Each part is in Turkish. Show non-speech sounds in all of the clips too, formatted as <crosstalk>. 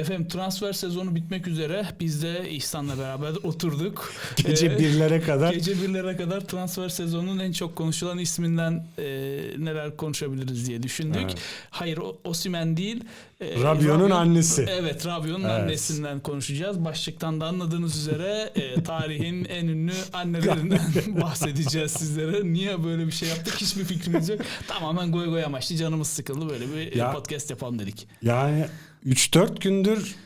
Efendim transfer sezonu bitmek üzere. Biz de İhsan'la beraber oturduk. <laughs> Gece Ee, birlere kadar. Gece birlere kadar transfer sezonunun en çok konuşulan isminden e, neler konuşabiliriz diye düşündük. Evet. Hayır Osimen değil. e, Rabiot'un Rabiot- annesi. Evet Rabiot'un Evet. annesinden konuşacağız. Başlıktan da anladığınız üzere e, <laughs> tarihin en ünlü annelerinden <laughs> bahsedeceğiz sizlere. Niye böyle bir şey yaptık hiçbir fikrimiz yok. Tamamen goy goy amaçlı canımız sıkıldı böyle bir e, Ya- podcast yapalım dedik. Yani 3-4 gündür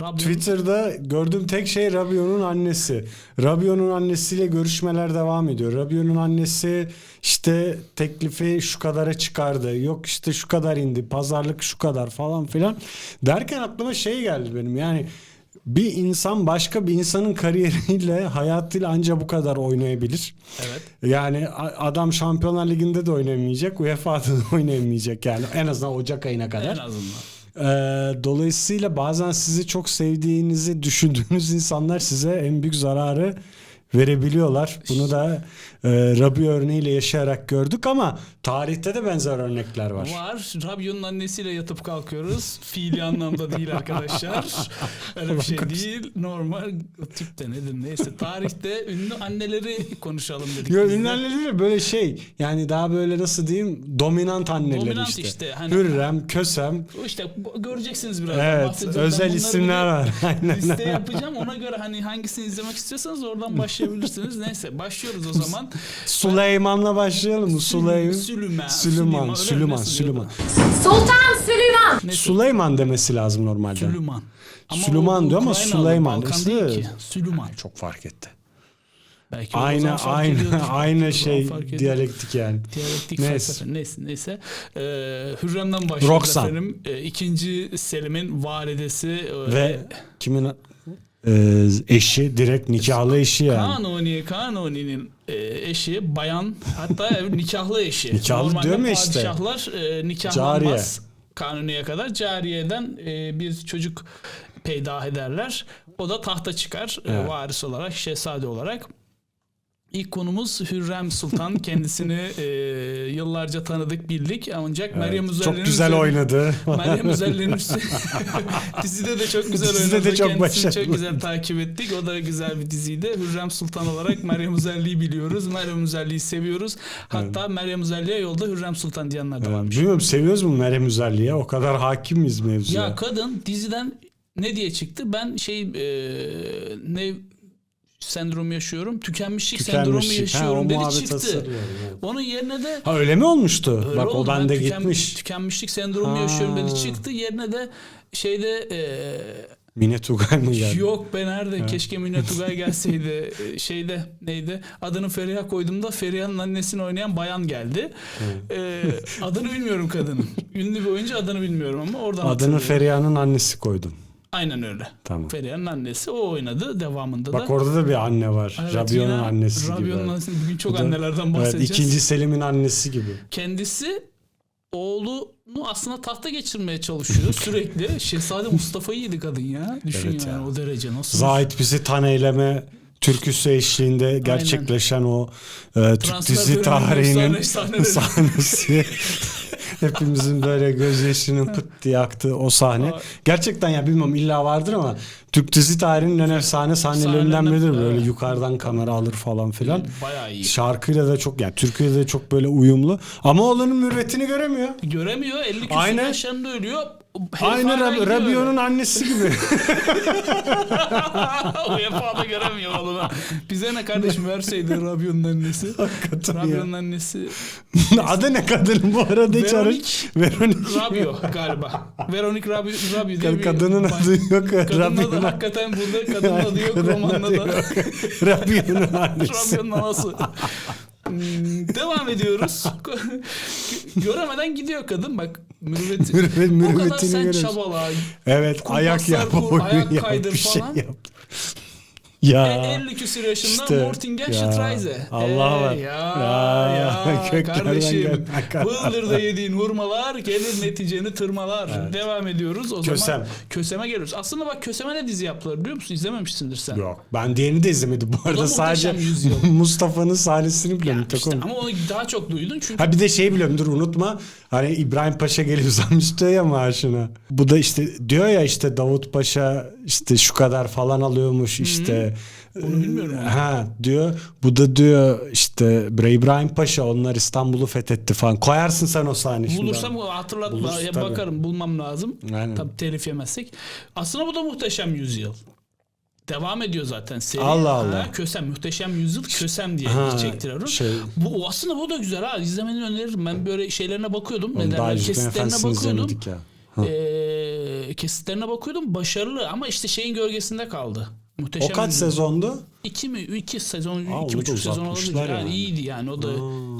Rabiot Twitter'da gördüğüm tek şey Rabiot'un annesi. Rabiot'un annesiyle görüşmeler devam ediyor. Rabiot'un annesi işte teklifi şu kadara çıkardı. Yok işte şu kadar indi. Pazarlık şu kadar falan filan. Derken aklıma şey geldi benim. Yani bir insan başka bir insanın kariyeriyle <laughs> hayatıyla anca bu kadar oynayabilir. evet. Yani adam Şampiyonlar Ligi'nde de oynayamayacak, UEFA'da da <laughs> oynayamayacak yani en azından Ocak ayına kadar. En azından. Ee, dolayısıyla bazen sizi çok sevdiğinizi düşündüğünüz insanlar size en büyük zararı verebiliyorlar. Bunu da e, Rabi örneğiyle yaşayarak gördük ama tarihte de benzer örnekler var. Var. Rabiot'un annesiyle yatıp kalkıyoruz. Fiili anlamda değil arkadaşlar. Öyle bir şey değil. Normal o tip de nedir neyse. Tarihte ünlü anneleri konuşalım dedik. Yo, biz de. ünlüleri böyle şey yani daha böyle nasıl diyeyim dominant anneler Dominant işte. işte, hani- Hürrem, Kösem. İşte göreceksiniz biraz. Evet özel isimler var. <laughs> Aynen. Liste yapacağım. Ona göre hani hangisini izlemek istiyorsanız oradan başlayabilirsiniz. <laughs> Neyse başlıyoruz o <laughs> zaman. Süleyman'la başlayalım mı? Süleyman. Süleyman. Süleyman? Süleyman, Süleyman. Sultan Süleyman. Neyse, Süleyman demesi lazım normalde. Süleyman. Ama Süleyman diyor ama Süleyman. Değil. Süleyman. Çok fark etti. Belki Aynı aynı ediyordur. <laughs> Aynı şey diyalektik yani. Diyalektik Neyse. felsefe. Neyse neyse. Ee, Hürrem'den başlıyoruz Roxan. efendim. Ee, ikinci Selim'in validesi e, Ve kimin e, eşi direkt nikahlı eşi yani. Kanuni, Kanuni'nin e, eşi bayan hatta <laughs> nikahlı eşi. Nikahlı Normalde diyorum ya işte. padişahlar e, nikahlanmaz. Kanuni'ye kadar cariyeden e, bir çocuk peydah ederler. O da tahta çıkar e, Evet. varis olarak, şehzade olarak. İlk konumuz Hürrem Sultan. <laughs> Kendisini e, yıllarca tanıdık bildik. Ancak Meryem Evet, Üzerli'nin çok güzel üzerine- oynadı. <laughs> Meryem Üzerli'nin <laughs> dizide de çok güzel Dizide oynadı. de çok Kendisini başarılı. çok güzel takip ettik. O da güzel bir diziydi. Hürrem Sultan olarak Meryem Üzerli'yi biliyoruz. Meryem Üzerli'yi seviyoruz. Hatta Meryem Üzerli'ye yolda Hürrem Sultan diyenler de varmış. Bilmiyorum seviyoruz mu Meryem Üzerli'ye? O kadar hakim miyiz mevzuya? Ya kadın diziden ne diye çıktı? Ben şey e, ne sendromu yaşıyorum? Tükenmişlik, sendromu Tükenmişlik. Ha, yaşıyorum o dedi çıktı. Onun yerine de Ha öyle mi olmuştu? Öyle Bak oldu. o Ben bende tüken- gitmiş. Tükenmişlik sendromu Ha. yaşıyorum dedi çıktı. Yerine de şeyde e, Mine Tugay mı geldi? Yok be nerede? Keşke Mine Tugay gelseydi. Ee, <laughs> Şeyde neydi? Adını Feriha koyduğumda Feriha'nın annesini oynayan bayan geldi. Ee, adını bilmiyorum kadının. <laughs> Ünlü bir oyuncu adını bilmiyorum ama oradan Adını. Feriha'nın annesi koydum. Aynen öyle. Tamam. Feriha'nın annesi o oynadı. Devamında Bak da. orada da bir anne var. Evet, Rabiot'un yine annesi gibi. Rabiot'un annesi. Bugün çok da- annelerden Evet, bahsedeceğiz. ikinci Selim'in annesi gibi. Kendisi oğlunu aslında tahta geçirmeye çalışıyor <laughs> sürekli. Şehzade Mustafa'yı yedi kadın ya. Düşün Evet yani ya. o derece. Nasıl? Zahit bizi tan eyleme türküsü eşliğinde gerçekleşen o e, Türk dizi tarihinin <laughs> sahnesi. <laughs> <laughs> Hepimizin böyle gözyaşının pıt diye aktığı o sahne. Gerçekten ya bilmem illa vardır ama Türk dizi tarihinin en efsane sahnelerinden biridir. Böyle yukarıdan kamera alır falan filan. Bayağı iyi. Şarkıyla da çok yani Türkiye'de de çok böyle uyumlu. Ama oğlanın mürvetini göremiyor. Göremiyor. 50 küsur Aynen. yaşlarında ölüyor. Herif Aynı hala Rab- gidiyor Rabiot'un annesi gibi. <laughs> öyle. UEFA'da göremiyor oğlunu. Bize ne kardeşim verseydi Rabiot'un annesi. Hakikaten ya. Rabiot'un annesi. <laughs> Adı ne kadının bu arada araş. Veronik. Rabio galiba. Veronik Rabio, Rabio diye bir... Kadının adı yok. Kadının adı Rabiot'un hakikaten burada kadının adı yok romanda adı. Rabiot'un annesi. Rabiot'un anası. Hmm, Devam ediyoruz. Göremeden gidiyor kadın bak. Mürüvveti. Mürüvvet- <laughs> Bu kadar mürüvvetini sen görüyoruz. çabala. Evet ayak yap, kur, oyun ayak yap, kaydır bir şey falan. yap. Ya. E, 50 küsur yaşında İşte, Mortingen ya, Streise. Allah var. Ya, Ya, ya, <laughs> köklerden kardeşim. Bıldır'da yediğin hurmalar gelir neticeni tırmalar. Devam ediyoruz. O Kösem. zaman Kösem'e geliyoruz. Aslında bak Kösem'e ne dizi yaptılar biliyor musun? İzlememişsindir sen. Yok. Ben diğerini de izlemedim bu arada. da Sadece. <laughs> Mustafa'nın sahnesini biliyorum. Ya işte ama onu daha çok duydun çünkü Ha bir de şey biliyorum dur unutma. Hani İbrahim Paşa gelip zam istiyor ya maaşına. Bu da işte diyor ya işte Davut Paşa işte şu kadar falan alıyormuş işte. Onu bilmiyorum ama. Ha diyor. Bu da diyor işte Bre İbrahim Paşa onlar İstanbul'u fethetti falan. Koyarsın sen o sahne şimdi. Bulursam hatırlatma. Bulursun ya tabii. bakarım bulmam lazım. Aynen. Tabii telif yemezsek. Aslında bu da muhteşem yüzyıl. Devam ediyor zaten seri. Allah Allah. Ha, Kösem muhteşem yüzyıl Kösem diye Ha, çektiriyorum. şey- Bu aslında bu da güzel ha. İzlemeni öneririm. Ben böyle şeylerine bakıyordum. Onu Ne daha derler? Yüzüklerin Kesitlerine Efendisi'ni bakıyordum. izlemedik ya. Ee, kesitlerine bakıyordum. Başarılı ama işte şeyin gölgesinde kaldı. Muhteşem O kaç sezondu? İki mi? İki sezon, Aa, iki buçuk sezon olabilir. Yani. yani. iyiydi yani. O da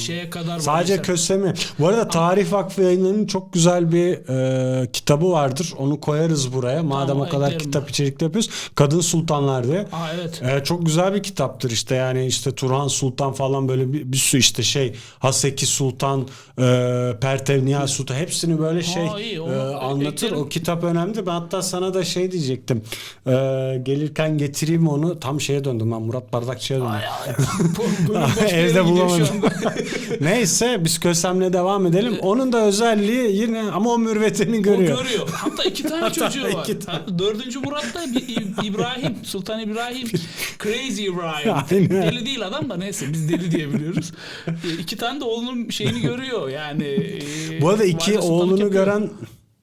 şeye kadar. Sadece Mesela- Kösemi. Bu arada Tarih Vakfı yayınlarının çok güzel bir e, kitabı vardır. Onu koyarız buraya. Madem Tamam, o kadar kitap ben. içerikli yapıyoruz. Kadın Sultanlar diye. Aa evet. E, çok güzel bir kitaptır işte yani işte Turhan Sultan falan böyle bir, bir sürü işte şey Haseki Sultan, e, Pertev Nihal Sultan hepsini böyle şey iyi, onu e, anlatır. eklerim. O kitap önemli. Ben hatta sana da şey diyecektim. E, gelirken getireyim onu. Tam şeye döndüm ben Murat Bardakçı'ya döndüm. <laughs> Evde bulamadım. <laughs> Neyse biz Kösem'le devam edelim. Onun da özelliği yine ama o mürvetini O görüyor. görüyor. Hatta iki tane <laughs> Hatta çocuğu var. iki tane. Dördüncü Murat da İbrahim. Sultan İbrahim. Crazy İbrahim. Aynen. Deli değil adam da neyse biz deli diyebiliyoruz. E, iki tane de oğlunun şeyini görüyor yani. e, Bu arada iki oğlunu yapıyor. gören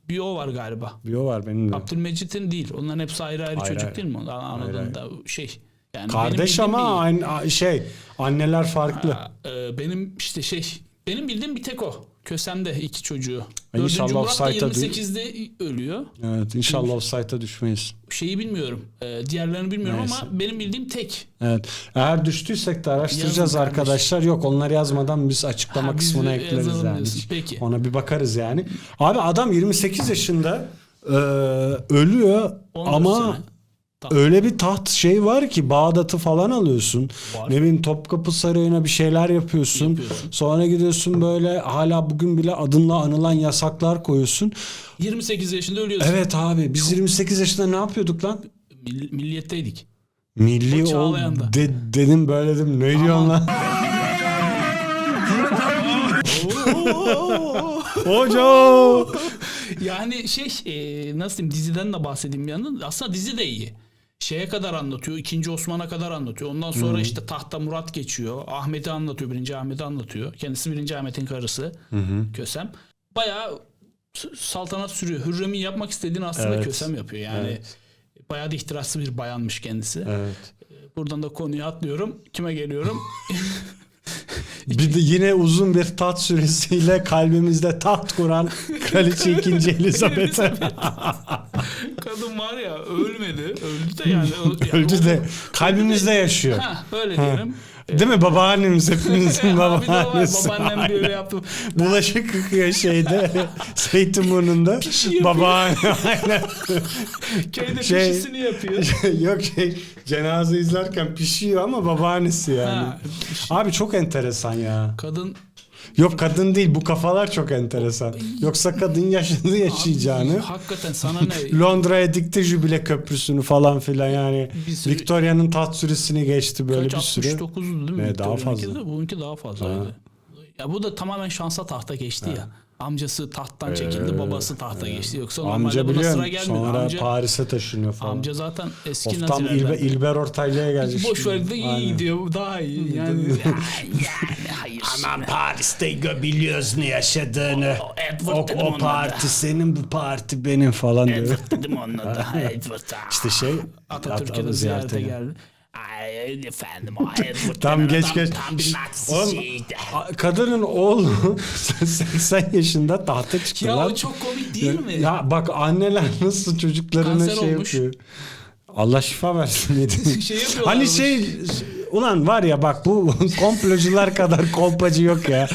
Bir o var galiba. bir o var benim de. Abdülmecit'in değil. Onların hepsi ayrı ayrı Ayrı çocuk ayrı. değil mi? Anladığında şey. Yani Kardeş ama bir- aynı şey anneler farklı. Ha, e, benim işte şey benim bildiğim bir tek o. Kösem'de iki çocuğu. Ay, Dördüncü inşallah Murat da offside'a değil. 28'de ölüyor. Evet inşallah offside'a düşmeyiz. Şeyi bilmiyorum. E, diğerlerini bilmiyorum Neyse. ama benim bildiğim tek. Evet. Eğer düştüysek de araştıracağız Yazın kardeş. arkadaşlar. Yok onları yazmadan biz açıklama Ha, biz kısmına ekleriz yazalım yani. diyorsun. Peki. Ona bir bakarız yani. Abi adam 28 yaşında e, ölüyor 14 ama sene. Taht. öyle bir taht şey var ki Bağdat'ı falan alıyorsun. Var. Ne bileyim Topkapı Sarayı'na bir şeyler yapıyorsun. Yapıyorsun. Sonra gidiyorsun böyle hala bugün bile adınla anılan yasaklar koyuyorsun. 28 yaşında ölüyorsun. Evet abi biz 28 yaşında ne yapıyorduk lan? Mill- milliyetteydik. Milli ol de, dedim böyle dedim ne diyorsun lan? Hoca. Yani şey e, nasıl diyeyim diziden de bahsedeyim bir yandan. Aslında dizi de iyi. Şeye kadar anlatıyor. 2. Osman'a kadar anlatıyor. Ondan sonra işte tahta Murat geçiyor. Ahmet'i anlatıyor. 1. Ahmet'i anlatıyor. Kendisi 1. Ahmet'in karısı. Kösem. Bayağı saltanat sürüyor. Hürrem'in yapmak istediğini aslında Evet. Kösem yapıyor. Yani Evet. bayağı da ihtiraslı bir bayanmış kendisi. Evet. Buradan da konuya atlıyorum. Kime geliyorum? <laughs> Bir de yine uzun bir taht süresiyle kalbimizde taht kuran Kraliçe <laughs> 2. Elizabeth. <laughs> Kadın var ya ölmedi. Öldü de yani. yani Öldü de kalbimizde yaşıyor. Ha öyle diyelim. Değil mi babaannemiz hepimizin Ha, bir de o var. babaannesi. Babaannem böyle yaptı. Bulaşık yıkıyor şeyde <laughs> Zeytinburnu'nda. yapıyor. Babaanne aynen. Köyde Şey- pişisini yapıyor. <laughs> Yok şey cenaze izlerken pişiyor ama babaannesi yani. Ha, Abi çok enteresan ya. kadın Yok kadın değil bu kafalar çok enteresan. Yoksa kadın yaşını yaşayacağını. hakikaten sana ne? <laughs> Londra'ya dikti jübile köprüsünü falan filan yani. Sürü- Victoria'nın taht süresini geçti böyle Kaç bir sürü. 69'du değil mi? Ne, daha fazla. bununki daha fazlaydı. Ya bu da tamamen şansa tahta geçti ya. Amcası tahttan çekildi, babası tahta geçti. Yoksa normalde Amca buna sıra gelmedi. sonra amca, Paris'e taşınıyor falan. amca zaten eski of tam. İlber, İlber Ortaylı'ya gelecek. Boş ver de iyi Aynen. gidiyor. Daha iyi. Yani, <laughs> yani hayır. Aman Paris'te biliyoruz ne yaşadığını. O Edward O, dedim o parti da. senin bu parti benim falan diyor. Edward dedim onunla da. <laughs> Edward. İşte şey Atatürk'e de ziyarete geldi. Ay efendim o <laughs> Edward Tam geç adam geç. Tam bir a- Kadının oğlu <laughs> 80 yaşında tahta çıktı Ya lan. o çok komik değil mi? Ya bak anneler nasıl çocuklarına Kanser şey olmuş. yapıyor. Allah şifa versin dedi. <laughs> Şey hani bu- şey ulan var ya bak bu komplocular kadar kolpacı yok ya.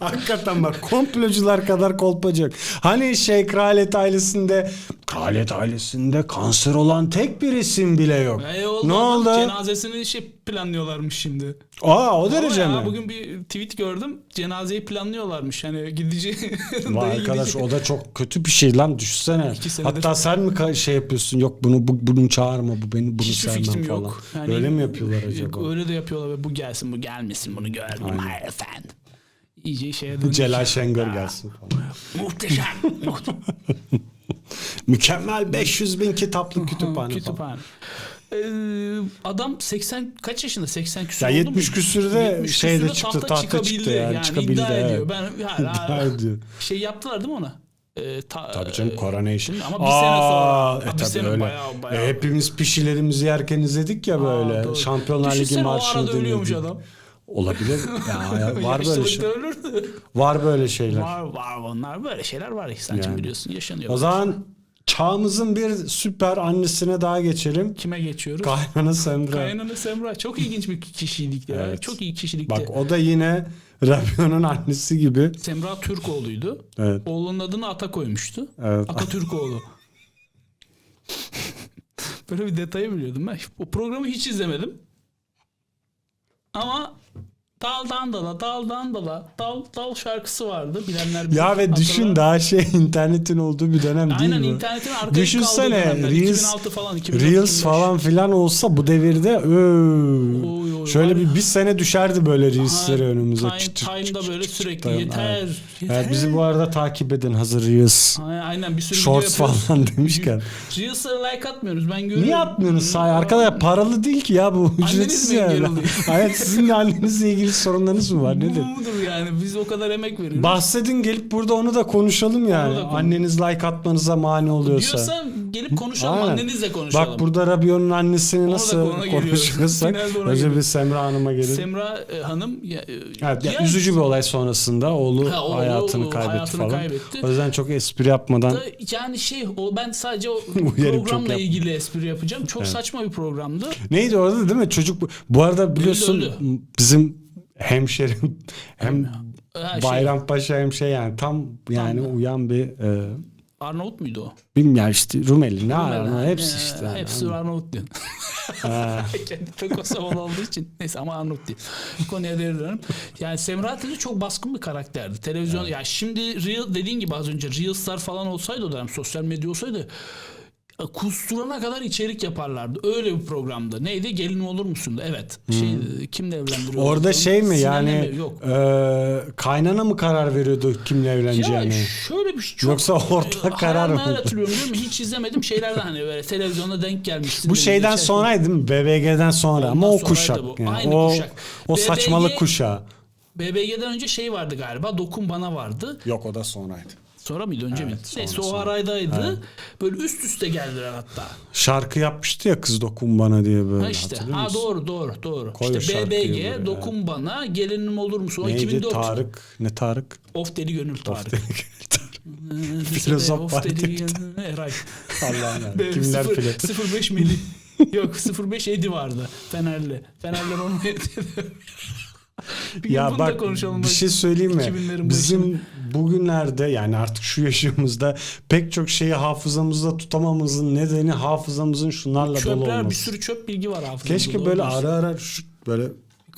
Hakikaten bak komplocular kadar kolpacak. Hani şey kraliyet ailesinde kraliyet ailesinde kanser olan tek bir isim bile yok. E, oldu ne oldu? Cenazesini şey planlıyorlarmış şimdi. Aa o derece Ama mi? ya, Bugün bir tweet gördüm. Cenazeyi planlıyorlarmış. Hani gidici. <laughs> Vay arkadaş o da çok kötü bir şey lan senedir- Hatta sen mi şey yapıyorsun yok bunu bu, bunu çağırma bu beni bunu Hiçbir sevmem falan. yok. Yani- Öyle mi yapıyorlar acaba? Öyle de yapıyorlar bu gelsin bu gelmesin bunu gördüm. Aynen. Hayır efendim. İyice şeye dönüyor. <laughs> Celal Şengör gelsin. Muhteşem. <laughs> <laughs> Mükemmel 500 bin kitaplı kütüphane. Kütüphane. Ee, adam 80 kaç yaşında 80 küsur Ya oldu 70 mu? küsürde 70 şeyde çıktı, tahta çıkabildi. çıktı yani, çıkabildi, iddia evet. ediyor. Ben hala, şey yaptılar değil mi ona? Ee, ta- Tabii canım e, Coronation. Ama bir sene sonra. e, bir tabii sene öyle. bayağı bayağı. E, hepimiz pişilerimizi yerken izledik ya böyle. doğru. Şampiyonlar Ligi o maçını arada ölüyormuş dinledik. adam. Olabilir. <laughs> Ya, var böyle şey. Var böyle şeyler. Var var onlar böyle şeyler var. İhsan'cığım Yani. biliyorsun yaşanıyor. O zaman çağımızın bir süper annesine daha geçelim. Kime geçiyoruz? Kaynana Sandra. Kaynana Semra. Çok ilginç bir kişilikti. ya. Evet. Çok iyi kişilikti. Bak o da yine Rabio'nun annesi gibi. Semra Türkoğlu'ydu. Evet. Oğlunun adını Ata koymuştu. Evet. Ata Türkoğlu. <laughs> Böyle bir detayı biliyordum ben. O programı hiç izlemedim. Ama Daldan dala, daldan dala, dal dal şarkısı vardı. Bilenler bilir. Ya ve düşün daha şey internetin olduğu bir dönem değil Aynen mi? internetin arkaya Düşünsene. Reels- 2006 falan, 2004, Reels 2005. falan filan olsa bu devirde öö, Oy, oy, şöyle bir bir sene düşerdi böyle Reels'leri önümüze. Time, Çıt çıt Time'da çıt böyle çıt sürekli çıt. yeter. Evet. yeter. Evet, bizi bu arada takip edin hazır Reels. Aynen, bir sürü Shorts falan <laughs> demişken. Reels'lara like atmıyoruz ben görüyorum. Niye atmıyorsunuz sahi? Arkadaşlar paralı değil ki ya bu ücretsiz yani. Hayat <laughs> sizin annenizle ilgili sorunlarınız mı var Bu nedir? mudur yani biz o kadar emek veriyoruz. Bahsedin gelip burada onu da konuşalım yani. da konuş- Anneniz like atmanıza mani oluyorsa. Diyorsa gelip konuşalım Aynen. annenizle konuşalım. Bak burada Rabio'nun annesini da nasıl konuşursak giriyoruz. Semra Hanım'a gelin. Semra e, Hanım ya, e, Evet, ya ya- üzücü bir olay sonrasında oğlu Ha, oğlu hayatını kaybetti hayatını falan. kaybetti. O yüzden çok espri yapmadan da yani şey o ben sadece o <laughs> programla ilgili espri yapacağım. Çok saçma bir programdı. neydi orada değil mi çocuk bu- arada biliyorsun öldü. bizim hemşerim hem şey, Bayrampaşa hem şey yani tam yani uyan bir e, Arnavut muydu o? bilmiyorum işte Rumeli ne ha, hepsi e, işte. yani. Hepsi Arnavut diyor. Ha. <laughs> Kendi pek Kosovalı olduğu için. Neyse ama Arnavut değil. Konuya geri dönelim. Yani Semra Teli çok baskın bir karakterdi. Televizyon ya şimdi Real dediğin gibi az önce Reels'lar falan olsaydı o dönem sosyal medya olsaydı kusturana kadar içerik yaparlardı. Öyle bir programdı. Neydi? Gelin olur musun? Evet. Şey kimle evlendiriyor? Hmm. Orada şey mi yani Yok. e, kaynana mı karar veriyordu kimle Ya evleneceğini? şöyle bir şey çok Yoksa ortak e, karar mı? hatırlıyorum değil mi? Hiç izlemedim şeylerden hani böyle televizyonda denk gelmişti. Bu şeyden sonraydı değil mi? BBG'den sonra ama Ondan o sonraydı kuşak. bu. Yani. Aynı o, kuşak. o BBG saçmalık kuşağı. BBG'den önce şey vardı galiba. Dokun bana vardı. Yok o da sonraydı. Sonra mıydı önce Evet, sonra, Neyse o araydaydı. Böyle üst üste geldiler hatta. Şarkı yapmıştı ya kız dokun bana diye böyle. Ha işte. hatırlıyor Ha doğru doğru doğru. Koy işte BBG. Dokun bana, gelinim olur musun? O Neydi 2004. Tarık? Ne Tarık? Of deli gönül Tarık. <laughs> Filozof of var deli gönül Eray. <laughs> Allah'ım <laughs> ya. Benim Kimler filo? 05 mili. Yok 05 Edi vardı. Fenerli. Fenerler onu Ya bak konuşalım. bir şey söyleyeyim mi? 2000'lerin Bizim bugünlerde yani artık şu yaşımızda pek çok şeyi hafızamızda tutamamızın nedeni hafızamızın şunlarla dolu Çöpler olması. bir sürü çöp bilgi var hafızamda. Keşke böyle ara ara şu böyle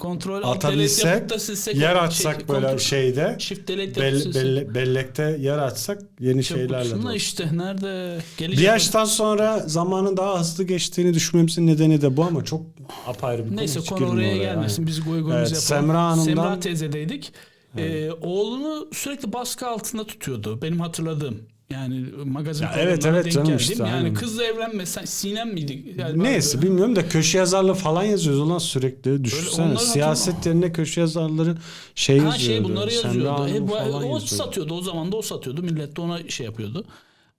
kontrol atabilsek, da silsek. yer Şey, açsak böyle kontrol- şeyde Shift delete yapıp bell- silsek. belle- bellekte yer açsak yeni Çöp şeylerle dolu. işte nerede? Gelecek Bir yaştan sonra zamanın daha hızlı geçtiğini düşünmemizin nedeni de bu ama çok apayrı bir konu. Neyse konu oraya oraya. gelmesin. Biz goy goyumuzu Evet, yapalım. Semra Hanım'dan- Semra teyzedeydik. Ee, oğlunu sürekli baskı altında tutuyordu. Benim hatırladığım. Yani magazin Ya evet, evet canım geldim. işte, Yani aynen. kızla evlenme. Sen Sinem miydi? Yani Neyse vardı. bilmiyorum da köşe yazarlığı falan yazıyoruz ulan sürekli. Düşünsene siyaset yerine köşe yazarları şey Ha yazıyordu. şey bunları yazıyordu. Falan o yazıyordu. satıyordu. O zaman da o satıyordu. Millet de ona şey yapıyordu.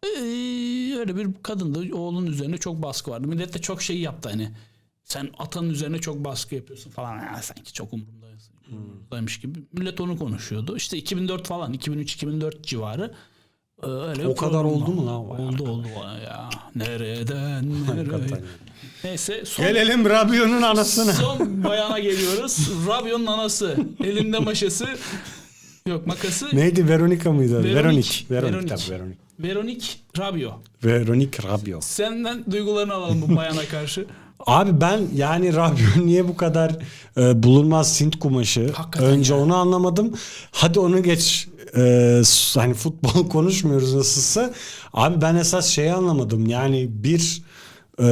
Ee, öyle bir kadındı. Oğlunun üzerine çok baskı vardı. Millet de çok şey yaptı hani. Sen atanın üzerine çok baskı yapıyorsun falan. Ha, sanki çok umurumdaymış gibi. Millet onu konuşuyordu. İşte 2004 falan. 2003-2004 civarı. Ee, Öyle O kadar oldu mu lan? Oldu oldu ya. Nereden <laughs> nereye? Neyse son, Gelelim Rabio'nun anasına. son bayana geliyoruz. Rabio'nun anası. Elinde maşası. Yok makası Neydi Veronica mıydı? Veronik. Veronik. Veronik. tabii, Veronik. Veronik Rabio. Veronik Rabio. Senden duygularını alalım bu bayana karşı. Abi ben yani Rabio <laughs> niye bu kadar e, bulunmaz Sint kumaşı? Hakikaten Önce ya. onu anlamadım. Hadi onu geç. E, hani futbol <laughs> konuşmuyoruz nasılsa. Abi ben esas şeyi anlamadım. Yani bir e,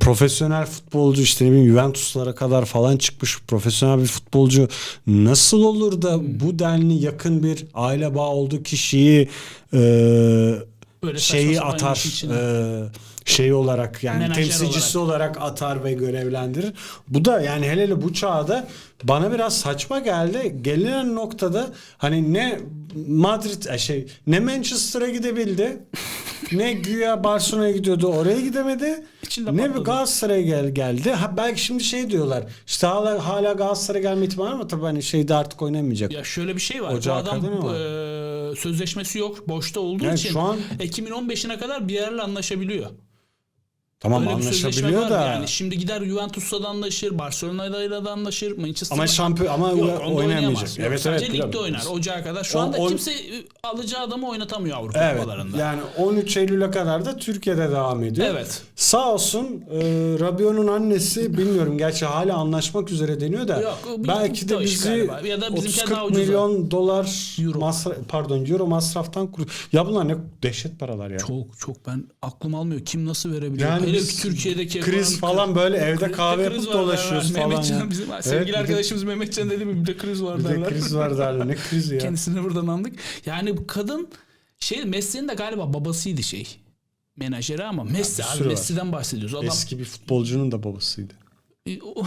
profesyonel futbolcu işte ne bileyim Juventus'lara kadar falan çıkmış profesyonel bir futbolcu nasıl olur da Hmm. bu denli yakın bir aile bağı olduğu kişiyi e, Böyle şeyi atar e, şey olarak yani Menajer temsilcisi olarak. atar ve görevlendirir. Bu da yani hele hele bu çağda bana biraz saçma geldi. Gelinen noktada hani ne Madrid e, şey ne Manchester'a gidebildi ne güya Barcelona'ya gidiyordu oraya gidemedi. İçinde ne bir patladı. Galatasaray'a gel, geldi. Ha, belki şimdi şey diyorlar. İşte hala, hala Galatasaray'a gelme ihtimali var tabii hani şeyde artık oynamayacak. Ya şöyle bir şey var. Ocağı bu adam e, sözleşmesi yok. Boşta olduğu Yani için şu an- Ekim'in 15'ine kadar bir yerle anlaşabiliyor. Tamam Öyle bir sözleşme anlaşabiliyor var. da. Yani şimdi gider Juventus'la da anlaşır, Barcelona'yla da anlaşır, Manchester'la Ama şampiyon ama Yok, onda oynayamayacak. oynayamaz. Yok, Evet sadece evet. ligde biliyorum. oynar. Ocağa kadar. Şu On- anda on- kimse e, alacağı adamı oynatamıyor Avrupa Evet. kupalarında. Yani 13 Eylül'e kadar da Türkiye'de devam ediyor. Evet. Sağ olsun e, Rabio'nun annesi bilmiyorum gerçi hala anlaşmak üzere deniyor da Yok, o bir- belki de o iş bizi galiba. Ya da bizimkiler daha 30-40 ucuza. milyon dolar Euro. masra- pardon euro masraftan kur. Ya bunlar ne dehşet paralar ya. Çok çok ben aklım almıyor. Kim nasıl verebiliyor? Yani Hele biz Türkiye'deki kriz falan böyle evde kahve kriz yapıp dolaşıyoruz derler. falan Mehmetcan ya. bizim Evet, sevgili de- arkadaşımız Mehmetcan dedi mi bir de kriz var Bir de derler. kriz var derler. Ne krizi ya? Kendisini buradan andık. Yani bu kadın şey Messi'nin de galiba babasıydı şey. Menajeri ama Messi abi var. Messi'den bahsediyoruz. Adam Eski bir futbolcunun da babasıydı. O- <laughs>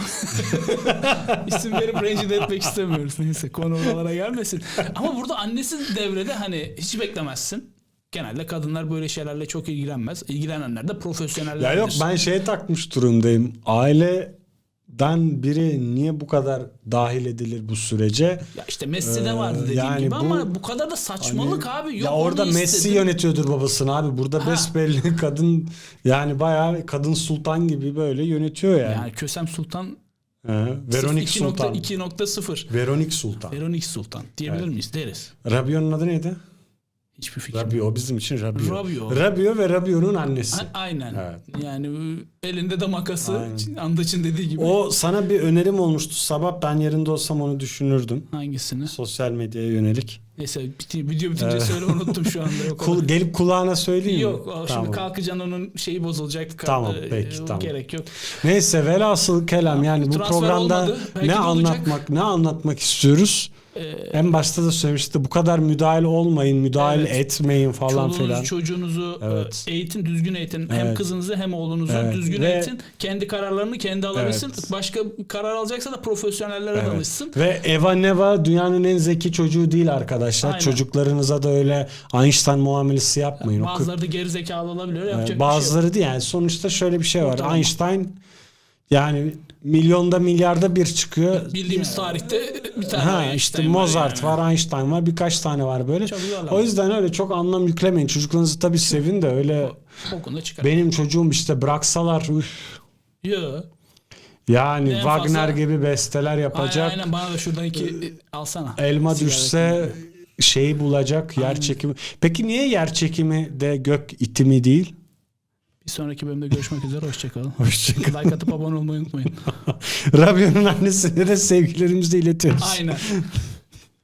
isim verip rencide etmek istemiyoruz. Neyse konu oralara gelmesin. Ama burada annesi devrede hani hiç beklemezsin. Genelde kadınlar böyle şeylerle çok ilgilenmez. İlgilenenler de profesyonellerdir. Ya yok ben şeye takmış durumdayım. Aileden biri niye bu kadar dahil edilir bu sürece? Ya işte Messi'de Ee, vardı dediğim yani gibi bu- ama bu kadar da saçmalık Hani- abi. Yok ya orada Messi istedi. yönetiyordur babasını abi. Burada Ha. besbelli <laughs> kadın yani bayağı kadın sultan gibi böyle yönetiyor yani. Yani Kösem Sultan Hı, Veronik Sultan. 2.0 Veronik Sultan. Veronik Sultan diyebilir Evet. miyiz? Deriz. Rabio'nun adı neydi? Hiçbir fikrim yok. Rabio bizim için Rabio. Rabio. Rabio ve Rabio'nun annesi. A- Aynen. Evet. Yani elinde de makası. Aynen. Andaç'ın dediği gibi. O sana bir önerim olmuştu sabah ben yerinde olsam onu düşünürdüm. Hangisini? Sosyal medyaya yönelik. Neyse biti- video bitince Evet. söyle unuttum şu anda. Yok, <laughs> Kul, gelip kulağına söyleyeyim mi? Yok o şimdi Tamam. kalkacaksın onun şeyi bozulacak. Tamam, Ee, peki, o tamam. Gerek yok. Neyse velhasıl kelam yani bu Transfer programda olmadı. Belki ne olacak. anlatmak ne anlatmak istiyoruz? Ee, En başta da söylemişti bu kadar müdahale olmayın, müdahale Evet. etmeyin falan çoluğunuzu, filan. çocuğunuzu Evet. e, eğitin, düzgün eğitin. Hem Evet. kızınızı hem oğlunuzu Evet. düzgün Ve- eğitin. Kendi kararlarını kendi alabilsin. Evet. Başka karar alacaksa da profesyonellere Evet. danışsın. Ve Eva Neva dünyanın en zeki çocuğu değil arkadaşlar. Aynen. Çocuklarınıza da öyle Einstein muamelesi yapmayın. O Bazıları da geri zekalı olabiliyor. Yapacak bir şey yok. Bazıları değil yani sonuçta şöyle bir şey var. Ortalama. Einstein yani milyonda milyarda bir çıkıyor. Bildiğimiz tarihte bir tane Ha Einstein işte Mozart yani. var, Einstein var, birkaç tane var böyle. Çok. O yüzden öyle çok anlam yüklemeyin. Çocuklarınızı tabii sevin de öyle çıkar. benim çocuğum işte bıraksalar üf, Yo. yani En Wagner fazla- gibi besteler yapacak. Aynen, aynen bana da şuradan iki e, alsana. Elma Sigara düşse şeyi bulacak yer Aynen. çekimi. Peki niye yer çekimi de gök itimi değil? Bir sonraki bölümde görüşmek üzere. Hoşçakalın. Hoşçakalın. like atıp abone olmayı unutmayın. <laughs> Rabio'nun annesine de sevgilerimizi iletiyoruz. Aynen.